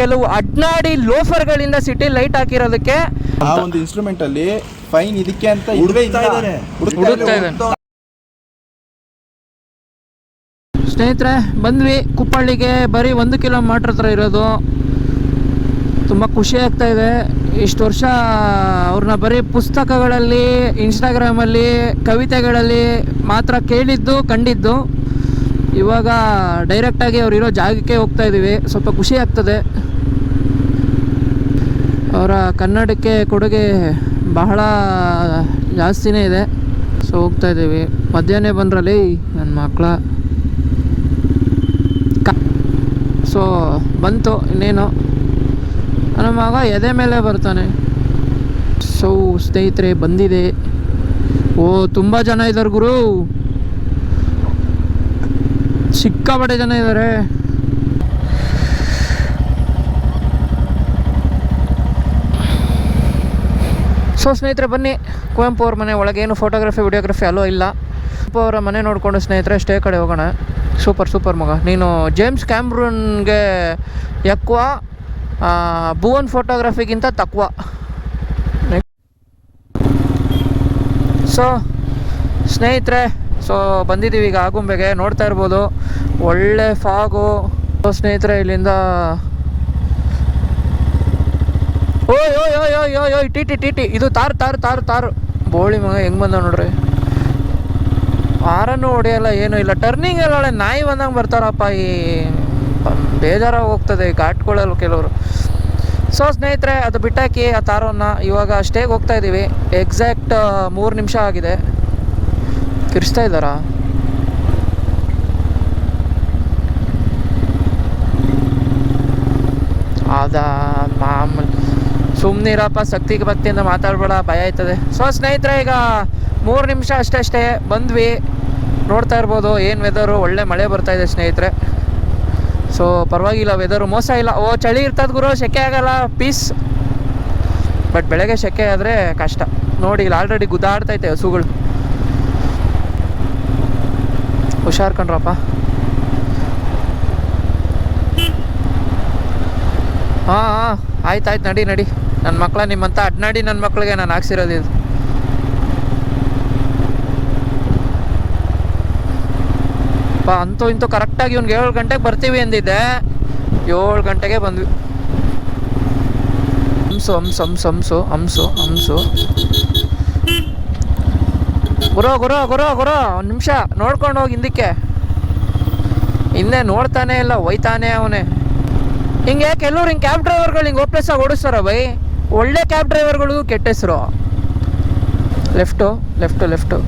ಕೆಲವು ಅಡ್ನಾಡಿ ಲೋಫರ್ಗಳಿಂದ city light ಹಾಕಿರೋದಕ್ಕೆ ಆ ಒಂದು ಇನ್ಸ್ಟ್ರೂಮೆಂಟ್ ಅಲ್ಲಿ ಫೈನ್ ಇದಕ್ಕೆ ಅಂತ. ಹುಡುಕ್ತಾ. ಸ್ನೇಹಿತರೆ ಬಂದ್ವಿ. ಕುಪ್ಪಳ್ಳಿಗೆ ಬರೀ ಒಂದು ಕಿಲೋಮೀಟರ್ ಹತ್ರ ಇರೋದು. ತುಂಬ ಖುಷಿ ಆಗ್ತಾ ಇದೆ. ಇಷ್ಟು ವರ್ಷ ಅವ್ರನ್ನ ಬರೀ ಪುಸ್ತಕಗಳಲ್ಲಿ ಇನ್ಸ್ಟಾಗ್ರಾಮಲ್ಲಿ ಕವಿತೆಗಳಲ್ಲಿ ಮಾತ್ರ ಕೇಳಿದ್ದು ಕಂಡಿದ್ದು. ಇವಾಗ ಡೈರೆಕ್ಟಾಗಿ ಅವ್ರು ಇರೋ ಜಾಗಕ್ಕೆ ಹೋಗ್ತಾ ಇದ್ದೀವಿ. ಸ್ವಲ್ಪ ಖುಷಿ ಆಗ್ತದೆ. ಅವರ ಕನ್ನಡಕ್ಕೆ ಕೊಡುಗೆ ಬಹಳ ಜಾಸ್ತಿನೇ ಇದೆ. ಸೊ ಹೋಗ್ತಾ ಇದ್ದೀವಿ. ಮಧ್ಯಾಹ್ನ ಬಂದ್ರಲ್ಲಿ ನನ್ನ ಮಕ್ಕಳ ಕ ಸೊ ಬಂತು ಇನ್ನೇನು. ನನ್ನ ಮಗ ಎದೆ ಮೇಲೆ ಬರ್ತಾನೆ. ಸೊ ಸ್ನೇಹಿತರೆ, ಬಂದಿದೆ. ಓ, ತುಂಬ ಜನ ಇದ್ದಾರೆ ಗುರು. ಸಿಕ್ಕಾಪಟ್ಟೆ ಜನ ಇದ್ದಾರೆ. ಸೊ ಸ್ನೇಹಿತರೆ, ಬನ್ನಿ. ಕುವೆಂಪು ಅವ್ರ ಮನೆ ಒಳಗೆ ಏನು ಫೋಟೋಗ್ರಫಿ ವಿಡಿಯೋಗ್ರಫಿ ಅಲ್ಲೂ ಇಲ್ಲ. ಕುವೆಂಪು ಅವರ ಮನೆ ನೋಡಿಕೊಂಡು ಸ್ನೇಹಿತರೆ ಸ್ಟೇ ಕಡೆ ಹೋಗೋಣ. ಸೂಪರ್ ಸೂಪರ್ ಮಗ. ನೀನು ಜೇಮ್ಸ್ ಕ್ಯಾಮ್ರೂನ್ಗೆ ಎಕ್ವ ಭುವನ್ ಫೋಟೋಗ್ರಫಿಗಿಂತ ತಕ್ವ. ಸೊ ಸ್ನೇಹಿತರೆ ಸೊ ಬಂದಿದ್ದೀವಿ ಈಗ ಆಗುಂಬೆಗೆ, ನೋಡ್ತಾ ಇರ್ಬೋದು. ಒಳ್ಳೆ ಫಾಗು. ಸ್ನೇಹಿತರೆ, ಇಲ್ಲಿಂದ ಓಯ್ ಓಯ್ ಓಯ್ ಓಯ್ ಟಿ ಟಿ ಟಿ ಟಿ ಇದು ತಾರು ತಾರು ತಾರು ತಾರು. ಬೋಳಿ ಮಗ ಹೆಂಗ್ ಬಂದ ನೋಡ್ರಿ. ಆರನ್ನು ಹೊಡೆಯಲ್ಲ, ಏನೂ ಇಲ್ಲ. ಟರ್ನಿಂಗ್ ಎಲ್ಲ ನಾಯಿ ಬಂದಂಗೆ ಬರ್ತಾರಪ್ಪ ಈ ಬೇಜಾರಾಗಿ ಹೋಗ್ತದೆ, ಈ ಘಾಟ್ಗಳಲ್ಲಿ ಕೆಲವರು. ಸೊ ಸ್ನೇಹಿತರೆ, ಅದು ಬಿಟ್ಟಾಕಿ ಆ ತಾರವನ್ನು ಇವಾಗ ಅಷ್ಟೇ ಹೋಗ್ತಾ ಇದ್ದೀವಿ ಎಕ್ಸಾಕ್ಟ್ ಮೂರು ನಿಮಿಷ ಆಗಿದೆ. ಕಿರಿಸ್ತಾ ಇದ್ದಾರಾ ಅದ ಮಾಮೂಲಿ ಸುಮ್ಮನಿರಪ್ಪ ಶಕ್ತಿಗೆ ಭಕ್ತಿಯಿಂದ ಮಾತಾಡ್ಬೇಡ, ಭಯ ಆಯ್ತದೆ. ಸೊ ಸ್ನೇಹಿತರೆ, ಈಗ ಮೂರು ನಿಮಿಷ ಅಷ್ಟೇ ಅಷ್ಟೇ ಬಂದ್ವಿ. ನೋಡ್ತಾ ಇರ್ಬೋದು, ಏನು ವೆದರು ಒಳ್ಳೆ ಮಳೆ ಬರ್ತಾ ಇದೆ ಸ್ನೇಹಿತರೆ. ಸೊ ಪರವಾಗಿಲ್ಲ ವೆದರು ಮೋಸ ಇಲ್ಲ. ಓ, ಚಳಿ ಇರ್ತದ ಗುರು, ಸೆಕೆ ಆಗಲ್ಲ ಪೀಸ್ ಬಟ್ ಬೆಳಗ್ಗೆ ಸೆಕೆ ಆದರೆ ಕಷ್ಟ. ನೋಡಿ, ಇಲ್ಲಿ ಆಲ್ರೆಡಿ ಗುದ್ದಾಡ್ತೈತೆ ಹಸುಗಳು. ಹುಷಾರ್ ಕಣ್ರಪ್ಪ. ಹಾಂ ಹಾಂ, ಆಯ್ತು ಆಯ್ತು, ನಡಿ ನಡಿ. ನನ್ನ ಮಕ್ಕಳ ನಿಮ್ಮಂತ ಅಡ್ನಾಡಿ ನನ್ನ ಮಕ್ಕಳಿಗೆ ನಾನು ಹಾಕ್ಸಿರೋದು ಇದು. ಪಾ ಅಂತೂ ಇಂತೂ ಕರೆಕ್ಟಾಗಿ ಇವ್ನಿಗೆ ಏಳು ಗಂಟೆಗೆ ಬರ್ತೀವಿ ಅಂದಿದ್ದೆ. ಏಳು ಗಂಟೆಗೆ ಬಂದ್ವಿ. ಹಂಸು ಹಂಸು ಹಂಸು ಹಂಸು ಹಂಸು ಹಂಸು. ಗುರು ಗುರು ಗುರು ಗುರು, ಒಂದು ನಿಮಿಷ ನೋಡ್ಕೊಂಡು ಹೋಗಿ ಹಿಂದಕ್ಕೆ. ಹಿಂದೆ ನೋಡ್ತಾನೆ ಇಲ್ಲ, ಒಯ್ತಾನೆ ಅವನೇ. ಹಿಂಗೆ ಕೆಲವ್ರು ಹಿಂಗೆ ಕ್ಯಾಬ್ ಡ್ರೈವರ್ಗಳು ಹಿಂಗೆ ಓಪ್ಲೆಸ್ಸಾಗಿ ಓಡಿಸ್ತಾರ ಬೈ? ಒಳ್ಳೆ ಕ್ಯಾಬ್ ಡ್ರೈವರ್ಗಳು ಕೆಟ್ಟ ಹೆಸರು. ಲೆಫ್ಟು ಲೆಫ್ಟು ಲೆಫ್ಟು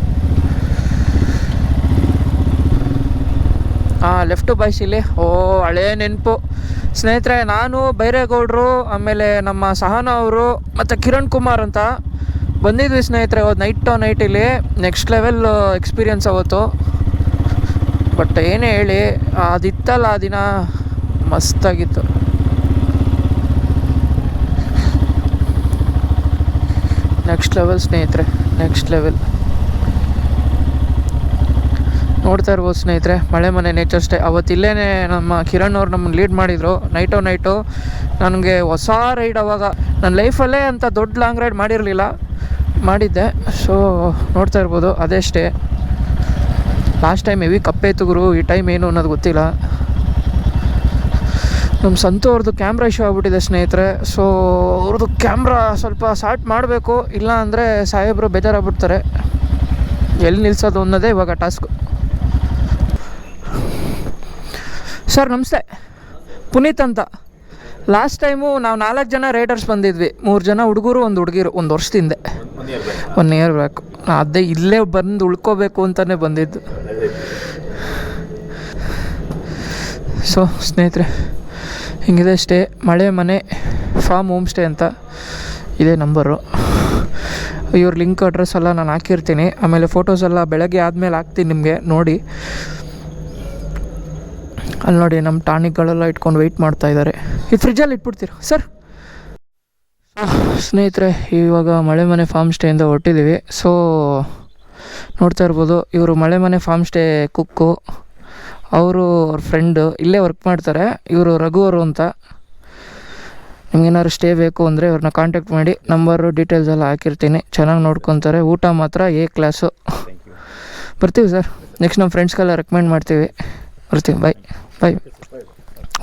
ಹಾಂ ಲೆಫ್ಟು ಬಾಯ್ಸಿಲಿ ಓ, ಹಳೇ ನೆನಪು. ಸ್ನೇಹಿತರೆ, ನಾನು ಬೈರೇಗೌಡರು, ಆಮೇಲೆ ನಮ್ಮ ಸಹನ ಅವರು, ಮತ್ತು ಕಿರಣ್ ಕುಮಾರ್ ಅಂತ ಬಂದಿದ್ವಿ ಸ್ನೇಹಿತರೆ, ಅವತ್ತು ನೈಟ್ ಟು ನೈಟ್ ಇಲ್ಲಿ ನೆಕ್ಸ್ಟ್ ಲೆವೆಲ್ ಎಕ್ಸ್ಪೀರಿಯನ್ಸ್ ಅವತ್ತು. ಬಟ್ ಏನೇ ಹೇಳಿ, ಅದಿತ್ತಲ್ಲ ಆ ದಿನ, ಮಸ್ತಾಗಿತ್ತು. ನೆಕ್ಸ್ಟ್ ಲೆವೆಲ್ ಸ್ನೇಹಿತರೆ ನೆಕ್ಸ್ಟ್ ಲೆವೆಲ್ ನೋಡ್ತಾ ಇರ್ಬೋದು ಸ್ನೇಹಿತರೆ, ಮಳೆ ಮನೆ ನೇಚರ್ ಸ್ಟೇ ಅವತ್ತು ಇಲ್ಲೇ ನಮ್ಮ ಕಿರಣ್ ಅವ್ರು ನಮ್ಮನ್ನು ಲೀಡ್ ಮಾಡಿದರು. ನೈಟೋ ನೈಟು ನನಗೆ ಹೊಸ ರೈಡ್ ಅವಾಗ. ನನ್ನ ಲೈಫಲ್ಲೇ ಅಂತ ದೊಡ್ಡ ಲಾಂಗ್ ರೈಡ್ ಮಾಡಿರಲಿಲ್ಲ. ಮಾಡಿದ್ದೆ. ಸೊ ನೋಡ್ತಾ ಇರ್ಬೋದು. ಅದೇ ಸ್ಟೇ ಲಾಸ್ಟ್ ಟೈಮ್ ಹೆವಿ ಕಪ್ಪೆ ಗುರು. ಈ ಟೈಮ್ ಏನು ಅನ್ನೋದು ಗೊತ್ತಿಲ್ಲ. ನಮ್ಮ ಸಂತು ಅವ್ರದ್ದು ಕ್ಯಾಮ್ರಾ ಇಶ್ಯೂ ಆಗ್ಬಿಟ್ಟಿದೆ ಸ್ನೇಹಿತರೆ. ಸೊ ಅವ್ರದ್ದು ಕ್ಯಾಮ್ರಾ ಸ್ವಲ್ಪ ಸಾರ್ಟ್ ಮಾಡಬೇಕು. ಇಲ್ಲ ಅಂದರೆ ಸಾಹೇಬರು ಬೇಜಾರಾಗ್ಬಿಡ್ತಾರೆ. ಎಲ್ಲಿ ನಿಲ್ಸೋದು ಅನ್ನೋದೇ ಇವಾಗ ಟಾಸ್ಕ್ ಸರ್ ನಮಸ್ತೆ. ಪುನೀತ್ ಅಂತ. ಲಾಸ್ಟ್ ಟೈಮು ನಾವು ನಾಲ್ಕು ಜನ ರೈಡರ್ಸ್ ಬಂದಿದ್ವಿ. ಮೂರು ಜನ ಹುಡುಗರು ಒಂದು ಹುಡುಗಿರು. ಒಂದು ವರ್ಷದಿಂದೆ. ಒನ್ ಇಯರ್ ಬ್ಯಾಕು ಅದೇ ಇಲ್ಲೇ ಬಂದು ಉಳ್ಕೋಬೇಕು ಅಂತಲೇ ಬಂದಿದ್ದು. ಸೊ ಸ್ನೇಹಿತರೆ ಹಿಂಗಿದೆ ಸ್ಟೇ ಮಳೆ ಮನೆ ಫಾರ್ಮ್ ಹೋಮ್ ಸ್ಟೇ ಅಂತ ಇದೇ ನಂಬರು ಇವ್ರ ಲಿಂಕ್ ಅಡ್ರೆಸ್ ಎಲ್ಲ ನಾನು ಹಾಕಿರ್ತೀನಿ. ಆಮೇಲೆ ಫೋಟೋಸ್ ಎಲ್ಲ ಬೆಳಗ್ಗೆ ಆದಮೇಲೆ ಹಾಕ್ತೀನಿ ನಿಮಗೆ ನೋಡಿ. ಅಲ್ಲಿ ನೋಡಿ ನಮ್ಮ ಟಾನಿಕ್ಗಳೆಲ್ಲ ಇಟ್ಕೊಂಡು ವೆಯ್ಟ್ ಮಾಡ್ತಾ ಇದ್ದಾರೆ ಇದು ಫ್ರಿಜ್ಜಲ್ಲಿ ಇಟ್ಬಿಡ್ತೀರ? ಸರ್? ಸ್ನೇಹಿತರೆ, ಇವಾಗ ಮಳೆ ಮನೆ ಫಾರ್ಮ್ ಸ್ಟೇಯಿಂದ ಹೊಟ್ಟಿದ್ದೀವಿ ಸೊ ನೋಡ್ತಾ ಇರ್ಬೋದು, ಇವರು ಮಳೆ ಮನೆ ಫಾರ್ಮ್ ಸ್ಟೇ ಕುಕ್ಕು ಅವರು ಅವ್ರ ಫ್ರೆಂಡು ಇಲ್ಲೇ ವರ್ಕ್ ಮಾಡ್ತಾರೆ. ಇವರು ರಘು ಅವರು ಅಂತ. ನಿಮ್ಗೇನಾದ್ರು ಸ್ಟೇ ಬೇಕು ಅಂದರೆ ಇವ್ರನ್ನ ಕಾಂಟ್ಯಾಕ್ಟ್ ಮಾಡಿ ನಂಬರು ಡೀಟೇಲ್ಸ್ ಎಲ್ಲ ಹಾಕಿರ್ತೀನಿ. ಚೆನ್ನಾಗಿ ನೋಡ್ಕೊತಾರೆ. ಊಟ ಮಾತ್ರ ಎ ಕ್ಲಾಸು ಬರ್ತೀವಿ ಸರ್. ನೆಕ್ಸ್ಟ್ ನಮ್ಮ ಫ್ರೆಂಡ್ಸ್ಗೆಲ್ಲ ರೆಕಮೆಂಡ್ ಮಾಡ್ತೀವಿ. ಬರ್ತೀವಿ. ಬಾಯ್ ಬಾಯ್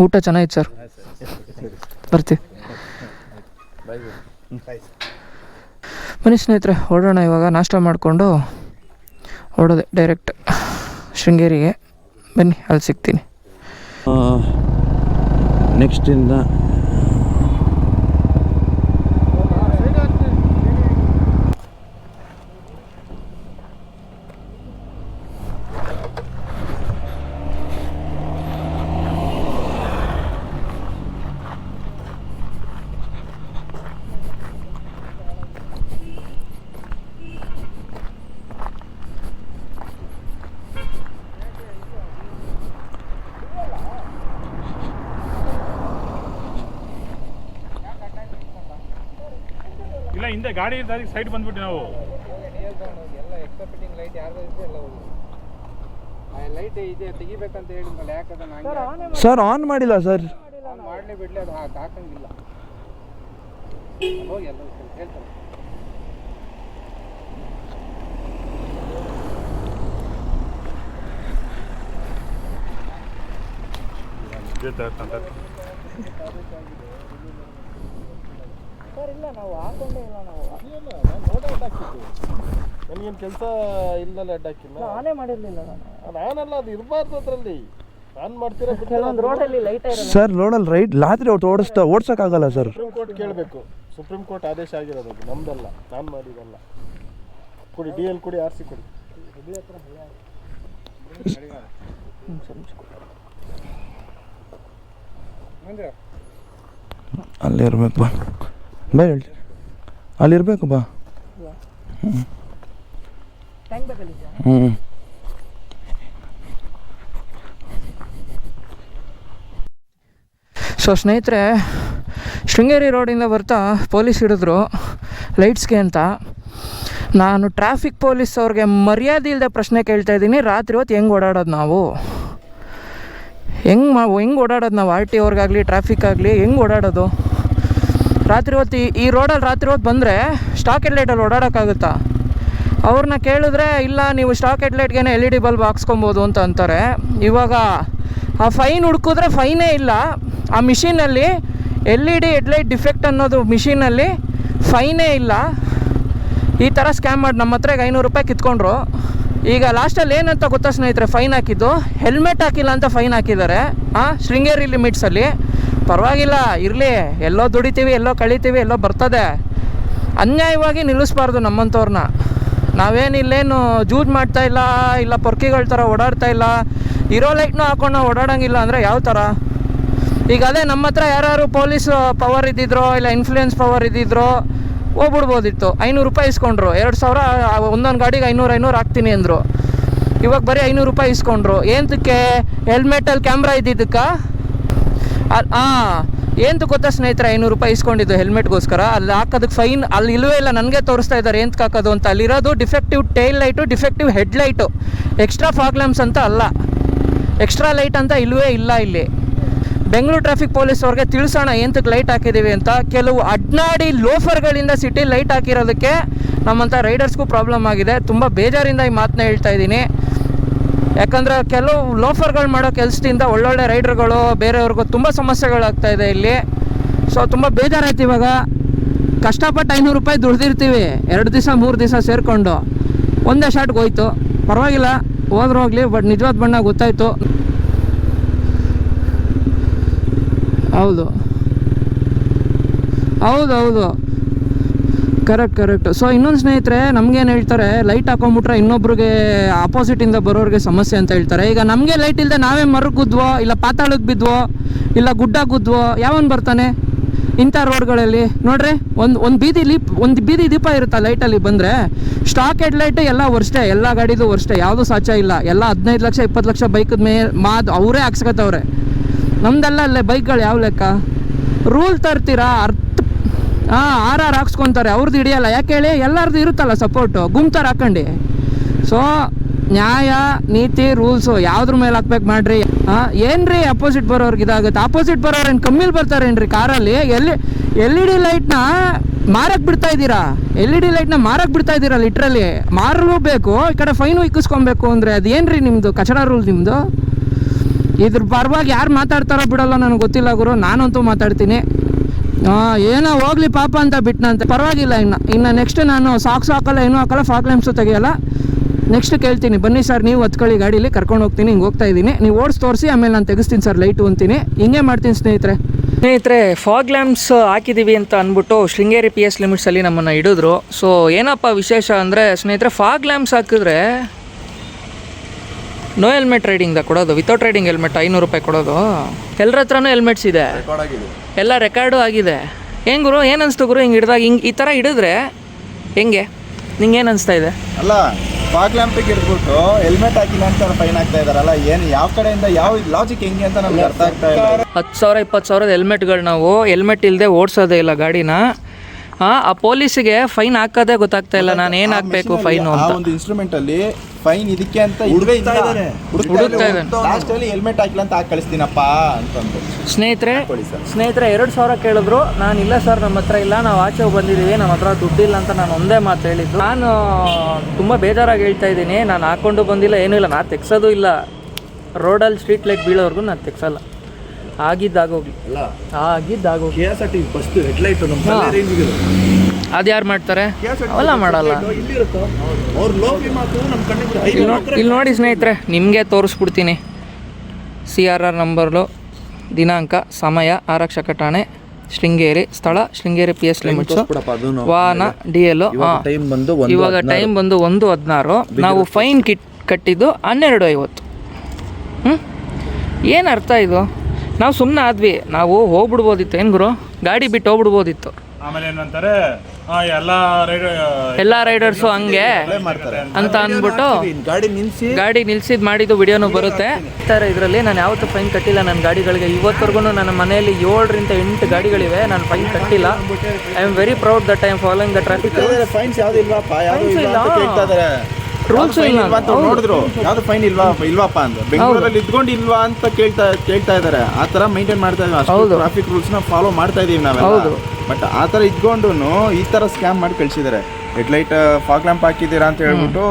ಊಟ ಚೆನ್ನಾಗಿತ್ತು ಸರ್. ಬರ್ತೀವಿ. ಬನ್ನಿ ಸ್ನೇಹಿತರೆ ಹೊರಡೋಣ ಇವಾಗ. ನಾಷ್ಟ ಮಾಡಿಕೊಂಡು ಹೊರಡೋದೆ ಡೈರೆಕ್ಟ್ ಶೃಂಗೇರಿಗೆ. ಬನ್ನಿ ಅಲ್ಲಿ ಸಿಗ್ತೀನಿ. ನೆಕ್ಸ್ಟಿಂದ ಇಲ್ಲ ಹಿಂದೆ ಗಾಡಿ ದಾರಿ ಸೈಡ್ ಬಂದ್ಬಿಟ್ಟು ನಾವು. ಎಲ್ಲ ಎಕ್ಸ್ಟ್ರಾ ಫಿಟ್ಟಿಂಗ್ ಲೈಟ್ ಯಾರ್ದು ಇರುತ್ತೆ ಎಲ್ಲ ಹೋಗಿ ಲೈಟ್ ಇದೆ ತೆಗಿಬೇಕಂತ ಹೇಳಿದ್ಮೇಲೆ ಯಾಕೆ ಅದನ್ನ ಸರ್ ಆನ್ ಮಾಡಿಲ್ಲ ಸರ್ ಮಾಡಲಿ ಬಿಡಲಿ ಅದು ಹಾಕ್ ಹಾಕಂಗಿಲ್ಲ. ಹೋಗಿ ಎಲ್ಲ ಹೇಳ್ತಾರೆ ಸರ್ ಇಲ್ಲ ನಾವು ಹಾಕೊಂಡೇ ಇಲ್ಲ ನಾವು. ನನಗೇನು ಕೆಲಸ ಇಲ್ಲಲ್ಲ ಅಡ್ಡ ಹಾಕಿಲ್ಲ ಮಾಡಿರಲಿಲ್ಲ ಮಾಡಿರ್ಲಿಲ್ಲ ನಾನು. ನಾನಲ್ಲ ಅದು ಇರಬಾರ್ದು ಅದರಲ್ಲಿ. ನಾನು ಮಾಡ್ತೀರಾ ಕೆಲವೊಂದು ರೋಡಲ್ಲಿ ಲೈಟ್ ಇರಲ್ಲ ಸರ್ ರೋಡಲ್ಲಿ ರೈಟ್ ರಾತ್ರಿ ಅವ್ರು ಓಡಿಸ್ತಾ ಓಡ್ಸೋಕ್ಕಾಗಲ್ಲ ಸರ್. ಸುಪ್ರೀಂ ಕೋರ್ಟ್ ಕೇಳಬೇಕು. ಸುಪ್ರೀಂ ಕೋರ್ಟ್ ಆದೇಶ ಆಗಿರೋದು ಅದು ನಮ್ದಲ್ಲ. ನಾನು ಮಾಡಿದಲ್ಲ ಕೊಡಿ ಡಿ ಎಲ್ ಕೊಡಿ ಆರ್ ಸಿ ಕೊಡಿ. ಅಲ್ಲಿ ಇರ್ಬೇಕು. ಬಾ ಹೇಳ್ತೀನಿ ಅಲ್ಲಿ ಇರಬೇಕು ಬಾ. ಬೇಕಲ್ಲಿ ಹ್ಞೂ ಸೊ ಸ್ನೇಹಿತರೆ, ಶೃಂಗೇರಿ ರೋಡಿಂದ ಬರ್ತಾ ಪೊಲೀಸ್ ಹಿಡಿದ್ರು ಲೈಟ್ಸ್ಗೆ ಅಂತ. ನಾನು ಟ್ರಾಫಿಕ್ ಪೊಲೀಸ್ ಅವ್ರಿಗೆ ಮರ್ಯಾದೆ ಇಲ್ಲದೆ ಪ್ರಶ್ನೆ ಕೇಳ್ತಾ ಇದ್ದೀನಿ. ರಾತ್ರಿ ಹೊತ್ತು ಹೆಂಗೆ ಓಡಾಡೋದು ನಾವು? ಹೆಂಗೆ ಮಾ ಹೆಂಗೆ ಓಡಾಡೋದು ನಾವು? ಆರ್ ಟಿ ಅವ್ರಿಗಾಗಲಿ ಟ್ರಾಫಿಕ್ ಆಗಲಿ, ಹೆಂಗೆ ಓಡಾಡೋದು? ರಾತ್ರಿ ಹೊತ್ತು ಈ- ರೋಡಲ್ಲಿ ರಾತ್ರಿ ಹೊತ್ತು ಬಂದರೆ ಸ್ಟಾಕ್ ಹೆಡ್ಲೈಟಲ್ಲಿ ಓಡಾಡೋಕ್ಕಾಗುತ್ತಾ? ಅವ್ರನ್ನ ಕೇಳಿದ್ರೆ, ಇಲ್ಲ, ನೀವು ಸ್ಟಾಕ್ ಹೆಡ್ಲೈಟ್ಗೆ ಎಲ್ ಇ ಡಿ ಬಲ್ಬ್ ಹಾಕ್ಸ್ಕೊಬೋದು ಅಂತ ಅಂತಾರೆ. ಇವಾಗ ಆ ಫೈನ್ ಹುಡ್ಕಿದ್ರೆ ಫೈನೇ ಇಲ್ಲ. ಆ ಮಿಷಿನಲ್ಲಿ L E D headlight defect ಅನ್ನೋದು ಮಿಷಿನಲ್ಲಿ ಫೈನೇ ಇಲ್ಲ. ಈ ಥರ ಸ್ಕ್ಯಾಮ್ ಮಾಡಿ ನಮ್ಮ ಹತ್ರ ಐನೂರು ರೂಪಾಯಿ ಕಿತ್ಕೊಂಡ್ರು. ಈಗ ಲಾಸ್ಟಲ್ಲಿ ಏನಂತ ಗೊತ್ತಾ ಸ್ನೇಹಿತರೆ ಫೈನ್ ಹಾಕಿದ್ದು? ಹೆಲ್ಮೆಟ್ ಹಾಕಿಲ್ಲ ಅಂತ ಫೈನ್ ಹಾಕಿದ್ದಾರೆ. ಹಾಂ ಶೃಂಗೇರಿ ಲಿಮಿಟ್ಸಲ್ಲಿ ಪರವಾಗಿಲ್ಲ, ಇರಲಿ. ಎಲ್ಲೋ ದುಡಿತೀವಿ, ಎಲ್ಲೋ ಕಳಿತೀವಿ, ಎಲ್ಲೋ ಬರ್ತದೆ. ಅನ್ಯಾಯವಾಗಿ ನಿಲ್ಲಿಸ್ಬಾರ್ದು ನಮ್ಮಂಥವ್ರನ್ನ ನಾವೇನಿಲ್ಲೇನು ಜೂಜ್ ಮಾಡ್ತಾ ಇಲ್ಲ ಇಲ್ಲ ಪೊರ್ಕಿಗಳ ಥರ ಓಡಾಡ್ತಾ ಇಲ್ಲ. ಇರೋ ಲೈಟ್ನೂ ಹಾಕೊಂಡು ನಾವು ಓಡಾಡೋಂಗಿಲ್ಲ ಅಂದರೆ ಯಾವ ಥರ? ಈಗ ಅದೇ ನಮ್ಮ ಹತ್ರ ಯಾರು ಪೊಲೀಸ್ ಪವರ್ ಇದ್ದಿದ್ರೋ, ಇಲ್ಲ ಇನ್ಫ್ಲೂಯೆನ್ಸ್ ಪವರ್ ಇದ್ದಿದ್ರೋ, ಹೋಗ್ಬಿಡ್ಬೋದಿತ್ತು. ಐನೂರು ರೂಪಾಯಿ ಇಸ್ಕೊಂಡ್ರು. ಎರಡು ಸಾವಿರ ಒಂದೊಂದು ಗಾಡಿಗೆ ಐನೂರು ಐನೂರು ಹಾಕ್ತೀನಿ ಅಂದರು. ಇವಾಗ ಬರೀ ಐನೂರು ರೂಪಾಯಿ ಇಸ್ಕೊಂಡ್ರು. ಏನಕ್ಕೆ ಹೆಲ್ಮೆಟಲ್ಲಿ ಕ್ಯಾಮ್ರಾ ಇದ್ದಿದ್ದಕ್ಕೆ? ಹಾಂ ಏನು ಗೊತ್ತಾ ಸ್ನೇಹಿತರ, ಐನೂರು ರೂಪಾಯಿ ಇಸ್ಕೊಂಡಿದ್ದು ಹೆಲ್ಮೆಟ್ಗೋಸ್ಕರ? ಅಲ್ಲಿ ಹಾಕೋದಕ್ಕೆ ಫೈನ್, ಅಲ್ಲಿ ಇಲ್ಲವೇ ಇಲ್ಲ, ನನಗೆ ತೋರಿಸ್ತಾ ಇದ್ದಾರೆ ಎಂತ ಹಾಕೋದು ಅಂತ. ಅಲ್ಲಿರೋದು defective tail light defective head light extra fog lamps ಅಂತ ಅಲ್ಲ. ಎಕ್ಸ್ಟ್ರಾ ಲೈಟ್ ಅಂತ ಇಲ್ಲವೇ ಇಲ್ಲ ಇಲ್ಲಿ. ಬೆಂಗಳೂರು ಟ್ರಾಫಿಕ್ ಪೊಲೀಸ್ ಅವ್ರಿಗೆ ತಿಳಿಸೋಣ ಎಂತಕ್ಕೆ ಲೈಟ್ ಹಾಕಿದ್ದೀವಿ ಅಂತ. ಕೆಲವು ಅಡ್ನಾಡಿ ಲೋಫರ್ಗಳಿಂದ ಸಿಟಿ ಲೈಟ್ ಹಾಕಿರೋದಕ್ಕೆ ನಮ್ಮಂಥ ರೈಡರ್ಸ್ಗೂ ಪ್ರಾಬ್ಲಮ್ ಆಗಿದೆ. ತುಂಬ ಬೇಜಾರಿಂದ ಈ ಮಾತನ್ನ ಹೇಳ್ತಾ ಇದ್ದೀನಿ. ಯಾಕಂದ್ರೆ ಕೆಲವು ಲೋಫರ್ಗಳು ಮಾಡೋ ಕೆಲಸದಿಂದ ಒಳ್ಳೊಳ್ಳೆ ರೈಡರ್ಗಳು ಬೇರೆಯವ್ರಿಗೂ ತುಂಬ ಸಮಸ್ಯೆಗಳಾಗ್ತಾ ಇದೆ ಇಲ್ಲಿ. ಸೊ ತುಂಬ ಬೇಜಾರಾಯ್ತು ಇವಾಗ. ಕಷ್ಟಪಟ್ಟು ಐನೂರು ರೂಪಾಯಿ ದುಡ್ದಿರ್ತೀವಿ. ಎರಡು ದಿವಸ, ಮೂರು ದಿವಸ ಸೇರಿಕೊಂಡು. ಒಂದೇ ಶಾರ್ಟ್ಗೆ ಹೋಯ್ತು. ಪರವಾಗಿಲ್ಲ. ಹೋದ್ರೆ ಹೋಗ್ಲಿ, ಬಟ್ ನಿಜವಾದ ಬಣ್ಣ ಗೊತ್ತಾಯ್ತು. ಹೌದು. ಹೌದು ಹೌದು. ಕರೆಕ್ಟ್ ಕರೆಕ್ಟ್ ಸೊ ಇನ್ನೊಂದು ಸ್ನೇಹಿತರೆ, ನಮ್ಗೇನು ಹೇಳ್ತಾರೆ ಲೈಟ್ ಹಾಕೊಂಡ್ಬಿಟ್ರೆ ಇನ್ನೊಬ್ರಿಗೆ ಆಪೋಸಿಟಿಂದ ಬರೋರಿಗೆ ಸಮಸ್ಯೆ ಅಂತ ಹೇಳ್ತಾರೆ. ಈಗ ನಮಗೆ ಲೈಟ್ ಇಲ್ಲದೆ ನಾವೇ ಮರಗುದ್ವೋ ಗುದ್ವೋ, ಇಲ್ಲ ಪಾತಾಳಕ್ಕೆ ಬಿದ್ವೋ, ಇಲ್ಲ ಗುಡ್ಡ ಗುದ್ವೋ, ಯಾವನ್ ಬರ್ತಾನೆ? ಇಂಥ ರೋಡ್ಗಳಲ್ಲಿ. ನೋಡ್ರಿ, ಒಂದು ಒಂದು ಬೀದಿಲಿ ಒಂದು ಬೀದಿ ದೀಪ ಇರುತ್ತೆ ಲೈಟಲ್ಲಿ ಬಂದರೆ ಸ್ಟಾಕ್ ಹೆಡ್ ಲೈಟ್ ಎಲ್ಲ ವರ್ಷೇ ಎಲ್ಲ ಗಾಡಿದು ವರ್ಷೇ ಯಾವುದೂ ಸಾಚ ಇಲ್ಲ. ಎಲ್ಲ ಹದಿನೈದು ಲಕ್ಷ, ಇಪ್ಪತ್ತು ಲಕ್ಷ ಬೈಕದ ಮೇ, ಮಾದು ಅವರೇ ಹಾಕ್ಸ್ಕೊತವ್ರೆ. ನಮ್ದೆಲ್ಲ ಅಲ್ಲೇ ಬೈಕ್ಗಳು ಯಾವ ಲೆಕ್ಕ? ರೂಲ್ ತರ್ತೀರಾ? ಅರ್ಥ ಹಾಂ, ಆರ್ ಆರ್ ಹಾಕ್ಸ್ಕೊತಾರೆ ಅವ್ರದ್ದು ಹಿಡಿಯಲ್ಲ. ಯಾಕೆ ಹೇಳಿ? ಎಲ್ಲರದ್ದು ಇರುತ್ತಲ್ಲ ಸಪೋರ್ಟು ಗುಮ್ತಾರೆ ಹಾಕೊಂಡು. ಸೊ ನ್ಯಾಯ, ನೀತಿ ರೂಲ್ಸು ಯಾವ್ದ್ರ ಮೇಲೆ ಹಾಕ್ಬೇಕು ಮಾಡ್ರಿ? ಹಾಂ, ಏನ್ರಿ ಅಪೋಸಿಟ್ ಬರೋರ್ಗೆ ಇದಾಗುತ್ತೆ? ಅಪೋಸಿಟ್ ಬರೋರು ಏನು ಕಮ್ಮಿಲಿ ಬರ್ತಾರೇನ್ರಿ ಕಾರಲ್ಲಿ? ಎಲ್ಲಿ, ಎಲ್ ಇ ಡಿ ಲೈಟ್ನ ಮಾರಕ್ಕೆ ಬಿಡ್ತಾ ಇದ್ದೀರಾ? ಎಲ್ ಇ ಡಿ ಲೈಟ್ನ ಮಾರಕ್ಕೆ ಬಿಡ್ತಾ ಇದ್ದೀರಾ ಲಿಟ್ರಲಿ ಮಾರಲು ಬೇಕು, ಈ ಕಡೆ ಫೈನು ಇಕ್ಕಿಸ್ಕೊಬೇಕು ಅಂದರೆ ಅದು ಏನ್ರಿ ನಿಮ್ಮದು ಕಚಡ ರೂಲ್ ನಿಮ್ಮದು ಇದ್ರ ಪರವಾಗಿ ಯಾರು ಮಾತಾಡ್ತಾರೋ ಬಿಡಲ್ಲ, ನನಗೆ ಗೊತ್ತಿಲ್ಲ ಗುರು. ನಾನಂತೂ ಮಾತಾಡ್ತೀನಿ. ಏನೋ ಹೋಗ್ಲಿ ಪಾಪ ಅಂತ ಬಿಟ್ನಂತೆ. ಪರವಾಗಿಲ್ಲ ಇನ್ನು. ಇನ್ನು ನೆಕ್ಸ್ಟ್ ನಾನು ಸಾಕ್ಸ್ ಹಾಕಲ್ಲ, ಏನೂ ಹಾಕಲ್ಲ ಫಾಗ್ ಲ್ಯಾಂಪ್ಸು ತೆಗೆಯಲ್ಲ. ನೆಕ್ಸ್ಟ್ ಕೇಳ್ತೀನಿ. ಬನ್ನಿ ಸರ್ ನೀವು ಹತ್ಕೊಳ್ಳಿ ಗಾಡೀಲಿ, ಕರ್ಕೊಂಡು ಹೋಗ್ತೀನಿ, ಹಿಂಗೆ ಹೋಗ್ತಾ ಇದ್ದೀನಿ. ನೀವು ಓಡ್ಸ್ ತೋರಿಸಿ, ಆಮೇಲೆ ನಾನು ತೆಗಿಸ್ತೀನಿ ಸರ್ ಲೈಟು ಅಂತೀನಿ. ಹಿಂಗೆ ಮಾಡ್ತೀನಿ ಸ್ನೇಹಿತರೆ. ಸ್ನೇಹಿತರೆ ಫಾಗ್ ಲ್ಯಾಂಪ್ಸ್ ಹಾಕಿದ್ದೀವಿ ಅಂತ ಅಂದ್ಬಿಟ್ಟು ಶೃಂಗೇರಿ ಪಿ ಎಸ್ ಲಿಮಿಟ್ಸಲ್ಲಿ ನಮ್ಮನ್ನು ಹಿಡಿದ್ರು. ಸೊ ಏನಪ್ಪ ವಿಶೇಷ ಅಂದರೆ, ಸ್ನೇಹಿತರೆ ಫಾಗ್ ಲ್ಯಾಂಪ್ಸ್ ಹಾಕಿದ್ರೆ ನೋ ಹೆಲ್ಮೆಟ್ ರೈಡಿಂಗ್ದ ಕೊಡೋದು ವಿತೌಟ್ ರೈಡಿಂಗ್ ಹೆಲ್ಮೆಟ್ ಐನೂರು ರೂಪಾಯಿ ಕೊಡೋದು. ಎಲ್ಲರ ಹತ್ರನೂ ಹೆಲ್ಮೆಟ್ಸ್ ಇದೆ. ಎಲ್ಲ ರೆಕಾರ್ಡು ಆಗಿದೆ. ಹೆಂಗ್ ಗುರು ಏನು ಅನಿಸ್ತು ಗುರು ಹಿಂಗೆ ಹಿಡ್ದಾಗ? ಹಿಂಗೆ ಈ ಥರ ಹಿಡಿದ್ರೆ ಹೆಂಗೆ? ನಿಂಗೆ ಏನು ಅನಿಸ್ತಾ ಇದೆ? ಅಲ್ಲ ಫಾಗ್ ಲ್ಯಾಂಪಿಗೆ ಹಿಡ್ಬಿಟ್ಟು ಹೆಲ್ಮೆಟ್ ಹಾಕಿಲ್ಲ ಅಂತ ಫೈನ್ ಆಗ್ತಾ ಇದಾರಲ್ಲ ಏನು ಯಾವ ಕಡೆಯಿಂದ ಯಾವ ಲಾಜಿಕ್ ಹೆಂಗೆ ಅಂತ ನಮ್ಗೆ ಅರ್ಥ ಆಗ್ತಾ ಇಲ್ಲ. ಹತ್ತು ಸಾವಿರ ಇಪ್ಪತ್ತು ಸಾವಿರದ ಹೆಲ್ಮೆಟ್ಗಳು ನಾವು ಹೆಲ್ಮೆಟ್ ಇಲ್ಲದೆ ಓಡಿಸೋದೇ ಇಲ್ಲ ಗಾಡಿನ. ಆ ಪೊಲೀಸಿಗೆ ಫೈನ್ ಹಾಕೋದೇ ಗೊತ್ತಾಗ್ತಾ ಇಲ್ಲ ನಾನು ಏನು ಹಾಕಬೇಕು ಫೈನು ಆ ಅಂತ. ಒಂದು ಇನ್ಸ್ಟ್ರೂಮೆಂಟ್ ಅಲ್ಲಿ ಫೈನ್ ಇದಕ್ಕೆ ಅಂತ. ಲಾಸ್ಟ್ ಅಲ್ಲಿ ಹೆಲ್ಮೆಟ್ ಹಾಕಿಲ್ಲ ಅಂತ ಹಾಕಿ ಕಳಿಸ್ತೀನಪ್ಪ ಅಂತಂದು. ಸ್ನೇಹಿತರೆ ಕೊಡಿ ಸರ್. ಸ್ನೇಹಿತರೆ ಎರಡು ಸಾವಿರ ಕೇಳಿದ್ರು. ನಾನು ಇಲ್ಲ ಸರ್ ನಮ್ಮ ಹತ್ರ ಇಲ್ಲ. ನಾವು ಆಚೆ ಬಂದಿದ್ದೀವಿ ನಮ್ಮ ಹತ್ರ ದುಡ್ಡಿಲ್ಲ ಅಂತ ನಾನು ಒಂದೇ ಮಾತು ಹೇಳಿದ್ದು. ನಾನು ತುಂಬ ಬೇಜಾರಾಗಿ ಹೇಳ್ತಾ ಇದ್ದೀನಿ. ನಾನು ಹಾಕೊಂಡು ಬಂದಿಲ್ಲ ಏನೂ ಇಲ್ಲ. ನಾನು ತೆಗ್ಸೋದು ಇಲ್ಲ. ರೋಡಲ್ಲಿ ಸ್ಟ್ರೀಟ್ ಲೈಟ್ ಬೀಳೋವರೆಗೂ ನಾನು ತೆಗ್ಸಲ್ಲ. ಆಗಿದ್ದಾಗೋಗಿ ಆಗಿದ್ದಾಗೋಗಿ K S R T bus headlight ನಮ್ಮ ಅದು ಯಾರು ಮಾಡ್ತಾರೆ? ಅವೆಲ್ಲ ಮಾಡಲ್ಲ. ಇಲ್ಲಿ ನೋಡಿ ಇಲ್ಲಿ ನೋಡಿ ಸ್ನೇಹಿತರೆ ನಿಮಗೆ ತೋರಿಸ್ಬಿಡ್ತೀನಿ. ಸಿ ಆರ್ ಆರ್ ನಂಬರ್ಲು ದಿನಾಂಕ ಸಮಯ ಆರಕ್ಷಕ ಠಾಣೆ ಶೃಂಗೇರಿ ಸ್ಥಳ ಶೃಂಗೇರಿ ಪಿ ಎಸ್ ಲಿಮಿಟ್ಸ್ ವಾಹನ ಡಿ ಎಲ್ ಇವಾಗ ಬಂದು ಇವಾಗ ಟೈಮ್ ಬಂದು ಒಂದು ಹದಿನಾರು. ನಾವು ಫೈನ್ ಕಿಟ್ ಕಟ್ಟಿದ್ದು ಹನ್ನೆರಡು ಐವತ್ತು. ಹ್ಞೂ ಏನು ಅರ್ಥ ಇದು? ನಾವು ಸುಮ್ಮನೆ ಆದ್ವಿ. ನಾವು ಹೋಗ್ಬಿಡ್ಬೋದಿತ್ತು. ಏನು ಗುರು? ಗಾಡಿ ಬಿಟ್ಟು ಹೋಗ್ಬಿಡ್ಬೋದಿತ್ತು. ಆಮೇಲೆ ಏನಂತಾರೆ? ಎಲ್ಲ ರೈಡರ್ಸ್ ಎಲ್ಲ ರೈಡರ್ಸು ಹಂಗೆ ಅಂತ ಅಂದ್ಬಿಟ್ಟು ಗಾಡಿ ನಿಲ್ಸಿ. ಗಾಡಿ ನಿಲ್ಸಿದ್ ಮಾಡಿದ್ದು ವಿಡಿಯೋನು ಬರುತ್ತೆ. ಈ ಥರ ಇದರಲ್ಲಿ ನಾನು ಯಾವತ್ತೂ ಫೈನ್ ಕಟ್ಟಿಲ್ಲ ನನ್ನ ಗಾಡಿಗಳಿಗೆ. ಇವತ್ತರೆಗೂ ನನ್ನ ಮನೆಯಲ್ಲಿ ಏಳರಿಂದ ಎಂಟು ಗಾಡಿಗಳಿವೆ ನಾನು ಫೈನ್ ಕಟ್ಟಿಲ್ಲ. I am very proud that I am following the traffic fines ಯಾವ್ದು ಇಲ್ವಾಪ್ಪ ಯಾವ್ದು ಇಲ್ಲ. ಇಲ್ಲ. ಇಲ್ವಾ ಅಂತ ನೋಡಿದ್ರು? ಯಾವ್ದು ಫೈನ್ ಇಲ್ವಾ ಇಲ್ವಾಪ್ಪ ಅಂತ ಬೆಂಗಳೂರಲ್ಲಿ ಇದ್ಕೊಂಡು ಇಲ್ವಾ ಅಂತ ಕೇಳ್ತಾ ಕೇಳ್ತಾ ಇದಾರೆ. ಆ ತರ ಮೈಂಟೈನ್ ಮಾಡ್ತಾ ಹೌದು. ಟ್ರಾಫಿಕ್ ರೂಲ್ಸ್ನ ಫಾಲೋ ಮಾಡ್ತಾ ಇದೀವಿ ಹೌದು. ಬಟ್ ಆ ಥರ ಇದ್ಕೊಂಡು ಈ ಥರ ಸ್ಕ್ಯಾಮ್ ಮಾಡಿ ಕಳ್ಸಿದಾರೆ. ಹೆಡ್ಲೈಟ್ ಫಾಗ್ ಲ್ಯಾಂಪ್ ಹಾಕಿದ್ದೀರಾ ಅಂತ ಹೇಳ್ಬಿಟ್ಟು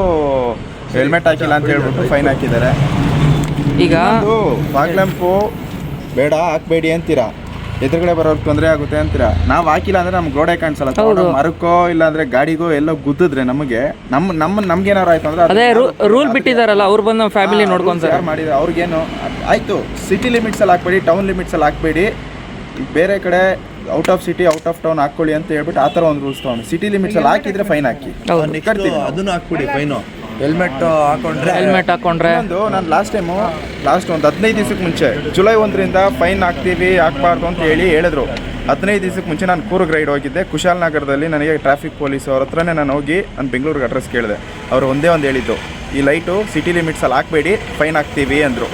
ಹೆಲ್ಮೆಟ್ ಹಾಕಿಲ್ಲ ಅಂತ ಹೇಳ್ಬಿಟ್ಟು ಫೈನ್ ಹಾಕಿದ್ದಾರೆ. ಈಗ ಫಾಗ್ ಲ್ಯಾಂಪು ಬೇಡ ಹಾಕ್ಬೇಡಿ ಅಂತೀರಾ? ಎದುರುಗಡೆ ಬರೋರ್ಗೆ ತೊಂದರೆ ಆಗುತ್ತೆ ಅಂತೀರಾ? ನಾವು ಹಾಕಿಲ್ಲ ಅಂದ್ರೆ ನಮ್ಗೆ ಗೋಡೆ ಕಾಣಿಸಲ್ಲ ಮರಕ್ಕೋ ಇಲ್ಲ ಅಂದ್ರೆ ಗಾಡಿಗೋ ಎಲ್ಲೋ ಗುದ್ದಿದ್ರೆ ನಮಗೆ ನಮ್ಮ ನಮ್ಮ ನಮ್ಗೇನಾರು ಆಯ್ತು ಅಂದ್ರೆ ಅದು ರೂಲ್ ಬಿಟ್ಟಿದಾರಲ್ಲ ಅವ್ರು ಬಂದು ನಮ್ಮ ಫ್ಯಾಮಿಲಿ ನೋಡ್ಕೊಂಡು ಯಾರು ಮಾಡಿದ್ರೆ ಅವ್ರಿಗೇನು ಆಯ್ತು ಸಿಟಿ ಲಿಮಿಟ್ಸ್ ಅಲ್ಲಿ ಹಾಕ್ಬೇಡಿ ಟೌನ್ ಲಿಮಿಟ್ಸ್ ಅಲ್ಲಿ ಹಾಕ್ಬೇಡಿ ಬೇರೆ ಕಡೆ out of city out of town ಹಾಕೊಳ್ಳಿ ಅಂತ ಹೇಳ್ಬಿಟ್ಟು ಆ ಥರ ಒಂದು ರೂಲ್ಸ್ ತಗೊಂಡು ಸಿಟಿ ಲಿಮಿಟ್ಸ್ ಅಲ್ಲಿ ಹಾಕಿದ್ರೆ ಫೈನ್ ಹಾಕಿ. ಅದನ್ನು ಹಾಕ್ಬಿಡಿ ಫೈನು ಹೆಲ್ಮೆಟ್ ಹಾಕೊಂಡ್ರೆ ಹೆಲ್ಮೆಟ್ ಹಾಕೊಂಡ್ರೆ ಒಂದು ನಾನು ಲಾಸ್ಟ್ ಟೈಮು ಲಾಸ್ಟ್ ಒಂದು ಹದಿನೈದು ದಿವಸಕ್ಕೆ ಮುಂಚೆ ಜುಲೈ ಒಂದರಿಂದ ಫೈನ್ ಹಾಕ್ತೀವಿ ಹಾಕ್ಬಾರ್ದು ಅಂತ ಹೇಳಿ ಹೇಳಿದ್ರು. ಹದಿನೈದು ದಿವಸಕ್ಕೆ ಮುಂಚೆ ನಾನು ಕೂರ್ಗ್ ರೈಡ್ ಹೋಗಿದ್ದೆ. ಕುಶಾಲನಗರದಲ್ಲಿ ನನಗೆ ಟ್ರಾಫಿಕ್ ಪೊಲೀಸ್ ಅವ್ರ ಹತ್ರನೇ ನಾನು ಹೋಗಿ ನಾನು ಬೆಂಗಳೂರಿಗೆ ಅಡ್ರೆಸ್ ಕೇಳಿದೆ. ಅವರು ಒಂದೇ ಒಂದು ಹೇಳಿದ್ದು ಈ ಲೈಟು ಸಿಟಿ ಲಿಮಿಟ್ಸಲ್ಲಿ ಹಾಕಬೇಡಿ ಫೈನ್ ಹಾಕ್ತೀವಿ ಅಂದರು.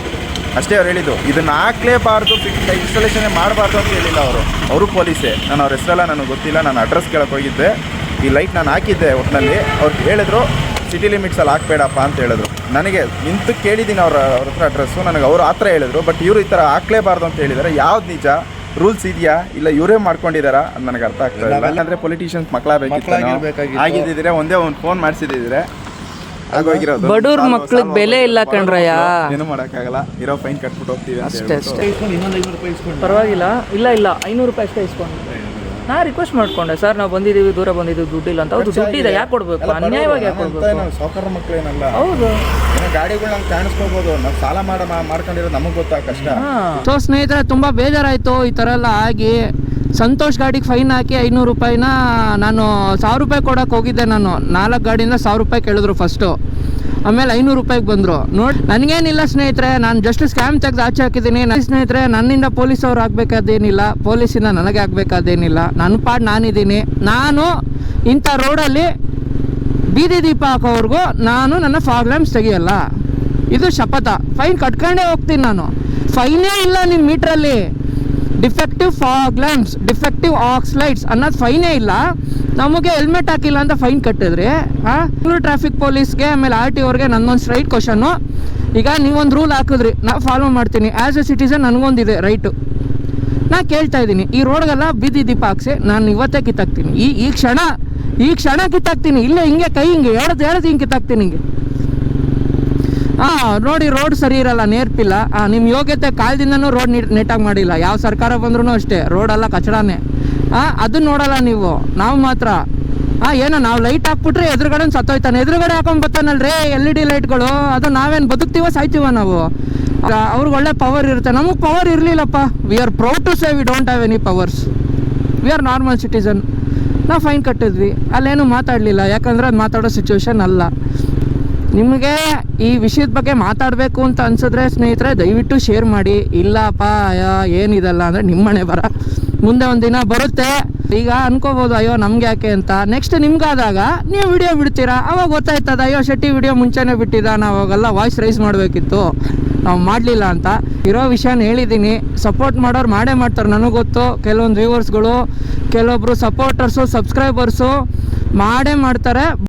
ಅಷ್ಟೇ ಅವ್ರು ಹೇಳಿದ್ದು. ಇದನ್ನು ಹಾಕ್ಲೇಬಾರ್ದು ಇನ್ಸ್ಟಾಲೇಷನ್ನೇ ಮಾಡಬಾರ್ದು ಅಂತ ಹೇಳಿಲ್ಲ ಅವರು. ಅವರು ಪೊಲೀಸೇ ನಾನು ಅವ್ರ ಹೆಸರೆಲ್ಲ ನನಗೆ ಗೊತ್ತಿಲ್ಲ ನಾನು ಅಡ್ರೆಸ್ ಕೇಳಕ್ಕೆ ಹೋಗಿದ್ದೆ. ಈ ಲೈಟ್ ನಾನು ಹಾಕಿದ್ದೆ ಒಟ್ಟಿನಲ್ಲಿ ಅವ್ರು ಹೇಳಿದ್ರು ಸಿಟಿ ಲಿಮಿಟ್ಸಲ್ಲಿ ಹಾಕ್ಬೇಡಪ್ಪ ಅಂತ ಹೇಳಿದ್ರು. ನನಗೆ ನಿಂತು ಕೇಳಿದ್ದೀನಿ ಅವ್ರ ಅವ್ರ ಹತ್ರ ಅಡ್ರೆಸ್ಸು ನನಗೆ ಅವರು ಆ ಥರ ಹೇಳಿದ್ರು ಬಟ್ ಇವರು ಈ ಥರ ಹಾಕ್ಲೇಬಾರ್ದು ಅಂತ ಹೇಳಿದ್ದಾರೆ ಯಾವ್ದು ನಿಜ? ರೂಲ್ಸ್ ಇದೆಯಾ? ಇಲ್ಲ ಇವರೇ ಮಾಡ್ಕೊಂಡಿದ್ದಾರಾ ಅಂತ ನನಗೆ ಅರ್ಥ ಆಗ್ತಾ ಇಲ್ಲ. ಯಾಕಂದ್ರೆ ಪೊಲಿಟಿಷಿಯನ್ಸ್ ಮಕ್ಕಳ ಆಗಿದ್ದಿದ್ರೆ ಒಂದೇ ಒಂದು ಫೋನ್ ಮಾಡಿಸಿದ್ರೆ ಆಗೋಗಿರೋದು ಬಡವ್ರ ಮಕ್ಳಿಗೆ ಬೆಲೆ ಇಲ್ಲ ಕಣ್ರಯ್ಯ. ಏನು ಮಾಡೋಕ್ಕಾಗಲ್ಲ. ಇರೋ ಫೈನ್ ಕಟ್ಬಿಟ್ಟು ಹೋಗ್ತೀವಿ ಅಷ್ಟೇ ಅಷ್ಟೇ. ಪರವಾಗಿಲ್ಲ. ಇಲ್ಲ ಇಲ್ಲ. ಐನೂರು ರೂಪಾಯಿ ಅಷ್ಟೇ ಇಸ್ಕೊಂಡು. ನಾ ರಿಕ್ವೆಸ್ಟ್ ಮಾಡ್ಕೊಂಡೆ. ಸರ್ ನಾವು ಬಂದಿದ್ದೀವಿ ದೂರ ಬಂದಿದ್ದೀವಿ ದುಡ್ಡಿಲ್ಲ ಅಂತ. ಹೌದು ಇದೆ ಯಾಕೆ ಕೊಡ್ಬೇಕು? ಅನ್ಯಾಯವಾಗಿ ಯಾಕೆ ಕೊಡ್ಬೇಕು? ಸಾವುಕಾರ ಮಕ್ಕಳೇನಲ್ಲ ಹೌದು. ಗಾಡಿಗಳು ನಮ್ಗೆ ಕಾಣಿಸ್ಕೋಬೋದು. ನಾವು ಸಾಲ ಮಾಡ ಮಾಡ್ಕೊಂಡಿರೋದು ನಮಗೆ ಗೊತ್ತಾ ಕಷ್ಟ? ಸೊ ಸ್ನೇಹಿತರೆ ತುಂಬಾ ಬೇಜಾರಾಯಿತು ಈ ತರ ಎಲ್ಲ ಆಗಿ. ಸಂತೋಷ್ ಗಾಡಿಗೆ ಫೈನ್ ಹಾಕಿ ಐನೂರು ರೂಪಾಯಿನ ನಾನು ಸಾವಿರ ರೂಪಾಯಿ ಕೊಡೋಕೆ ಹೋಗಿದ್ದೆ ನಾನು. ನಾಲ್ಕು ಗಾಡಿಯಿಂದ ಸಾವಿರ ರೂಪಾಯಿ ಕೇಳಿದ್ರು ಫಸ್ಟು ಆಮೇಲೆ ಐನೂರು ರೂಪಾಯಿಗೆ ಬಂದರು. ನೋಡಿ, ನನಗೇನಿಲ್ಲ ಸ್ನೇಹಿತರೆ, ನಾನು ಜಸ್ಟ್ ಸ್ಕ್ಯಾಮ್ ತೆಗೆದು ಆಚೆ ಹಾಕಿದ್ದೀನಿ. ನನ್ನ ಸ್ನೇಹಿತರೆ, ನನ್ನಿಂದ ಪೊಲೀಸ್ ಅವ್ರು ಆಗಬೇಕಾದೇನಿಲ್ಲ. ಪೊಲೀಸಿಂದ ನನಗೆ ಆಗಬೇಕಾದೇನಿಲ್ಲ. ನನ್ನ ಪಾಡ್ ನಾನಿದ್ದೀನಿ. ನಾನು ಇಂಥ ರೋಡಲ್ಲಿ ಬೀದಿ ದೀಪ ಹಾಕೋವ್ರಿಗೂ ನಾನು ನನ್ನ ಲ್ಯಾಂಪ್ಸ್ ತೆಗಿಯಲ್ಲ. ಇದು ಶಪಥ. ಫೈನ್ ಕಟ್ಕೊಂಡೇ ಹೋಗ್ತೀನಿ ನಾನು. ಫೈನೇ ಇಲ್ಲ ನಿಮ್ಮ ಮೀಟ್ರಲ್ಲಿ defective fog lamps defective aux lights ಅನ್ನೋದು ಫೈನೇ ಇಲ್ಲ. ನಮಗೆ ಹೆಲ್ಮೆಟ್ ಹಾಕಿಲ್ಲ ಅಂತ ಫೈನ್ ಕಟ್ಟಿದ್ರಿ. ಹಾಂ ಟ್ರಾಫಿಕ್ ಪೊಲೀಸ್ಗೆ ಆಮೇಲೆ ಆರ್ ಟಿ ಅವ್ರಿಗೆ ನನ್ನೊಂದು ಸ್ಟ್ರೈಟ್ ಕ್ವಶನ್ನು ಈಗ ನೀವೊಂದು ರೂಲ್ ಹಾಕಿದ್ರಿ. ನಾ ಫಾಲೋ ಮಾಡ್ತೀನಿ. ಆ್ಯಸ್ ಎ ಸಿಟಿಸನ್ ನನಗೊಂದಿದೆ ರೈಟು ನಾ ಕೇಳ್ತಾ ಇದ್ದೀನಿ. ಈ ರೋಡ್ಗೆಲ್ಲ ಬೀದಿ ದೀಪ ಹಾಕ್ಸಿ ನಾನು ಇವತ್ತೇ ಕಿತ್ತಾಕ್ತೀನಿ. ಈ ಈ ಕ್ಷಣ ಈ ಕ್ಷಣ ಕಿತ್ತಾಕ್ತೀನಿ. ಇಲ್ಲೇ ಹಿಂಗೆ, ಕೈ ಹಿಂಗೆ ಹೇಳ್ದು ಹೇಳ್ದು ಹಿಂಗೆ ಕಿತ್ತಾಕ್ತೀನಿ ಹಿಂಗೆ. ಹಾಂ, ನೋಡಿ ರೋಡ್ ಸರಿ ಇರಲ್ಲ, ನೇರ್ಪಿಲ್ಲ. ನಿಮ್ಮ ಯೋಗ್ಯತೆ ಕಾಲದಿಂದನೂ ರೋಡ್ ನೀಟ್, ನೀಟಾಗಿ ಮಾಡಿಲ್ಲ. ಯಾವ ಸರ್ಕಾರ ಬಂದ್ರೂ ಅಷ್ಟೇ. ರೋಡ್ ರೋಡೆಲ್ಲ ಕಚಡಾನೆ. ಹಾಂ ಅದನ್ನ ನೋಡಲ್ಲ ನೀವು. ನಾವು ಮಾತ್ರ. ಹಾಂ ಏನೋ, ನಾವು ಲೈಟ್ ಹಾಕ್ಬಿಟ್ರೆ ಎದುರುಗಡೆ ಸತ್ತೋಯ್ತಾನೆ. ಎದುರುಗಡೆ ಹಾಕೊಂಡ್ ಬರ್ತಾನಲ್ರಿ ಎಲ್ ಇ ಡಿ ಲೈಟ್ಗಳು ಅದು ನಾವೇನು ಬದುಕ್ತೀವೋ, ಸಾಯ್ತೀವ ನಾವು? ಅವ್ರಿಗೆ ಒಳ್ಳೆ ಪವರ್ ಇರುತ್ತೆ. ನಮಗೆ power ಇರಲಿಲ್ಲಪ್ಪ. We are proud to say we don't have any powers we are normal citizen ನಾವು ಫೈನ್ ಕಟ್ಟಿದ್ವಿ. ಅಲ್ಲೇನು ಮಾತಾಡಲಿಲ್ಲ. ಯಾಕಂದ್ರೆ ಅದು ಮಾತಾಡೋ ಸಿಚುವೇಶನ್ ಅಲ್ಲ. ನಿಮಗೆ ಈ ವಿಷಯದ ಬಗ್ಗೆ ಮಾತಾಡಬೇಕು ಅಂತ ಅನ್ಸಿದ್ರೆ ಸ್ನೇಹಿತರೆ, ದಯವಿಟ್ಟು ಶೇರ್ ಮಾಡಿ. ಇಲ್ಲಪ್ಪ ಏನಿದಲ್ಲ ಅಂದರೆ ನಿಮ್ಮನೆ ಬರ. ಮುಂದೆ ಒಂದು ದಿನ ಬರುತ್ತೆ. ಈಗ ಅನ್ಕೋಬೋದು, ಅಯ್ಯೋ, ನಮ್ಗೆ ಯಾಕೆ ಅಂತ. ನೆಕ್ಸ್ಟ್ ನಿಮ್ಗಾದಾಗ ನೀವು ವಿಡಿಯೋ ಬಿಡ್ತೀರಾ? ಅವಾಗ ಗೊತ್ತಾಯ್ತದ, ಅಯ್ಯೋ, ಶೆಟ್ಟಿ ವಿಡಿಯೋ ಮುಂಚೆನೇ ಬಿಟ್ಟಿದ್ದ ನಾವು ಅವಾಗೆಲ್ಲ ವಾಯ್ಸ್ ರೈಸ್ ಮಾಡಬೇಕಿತ್ತು. ನಾವು ಮಾಡಲಿಲ್ಲ ಅಂತ. ಇರೋ ವಿಷಯನ ಹೇಳಿದ್ದೀನಿ. ಸಪೋರ್ಟ್ ಮಾಡೋರು ಮಾಡೇ ಮಾಡ್ತಾರೆ, ನನಗೆ ಗೊತ್ತು. ಕೆಲವೊಂದು ವ್ಯೂವರ್ಸ್ಗಳು ಕೆಲವೊಬ್ರು ಸಪೋರ್ಟರ್ಸು ಸಬ್ಸ್ಕ್ರೈಬರ್ಸು ಮಾಡೇ ಮಾಡ್ತಾರೆ.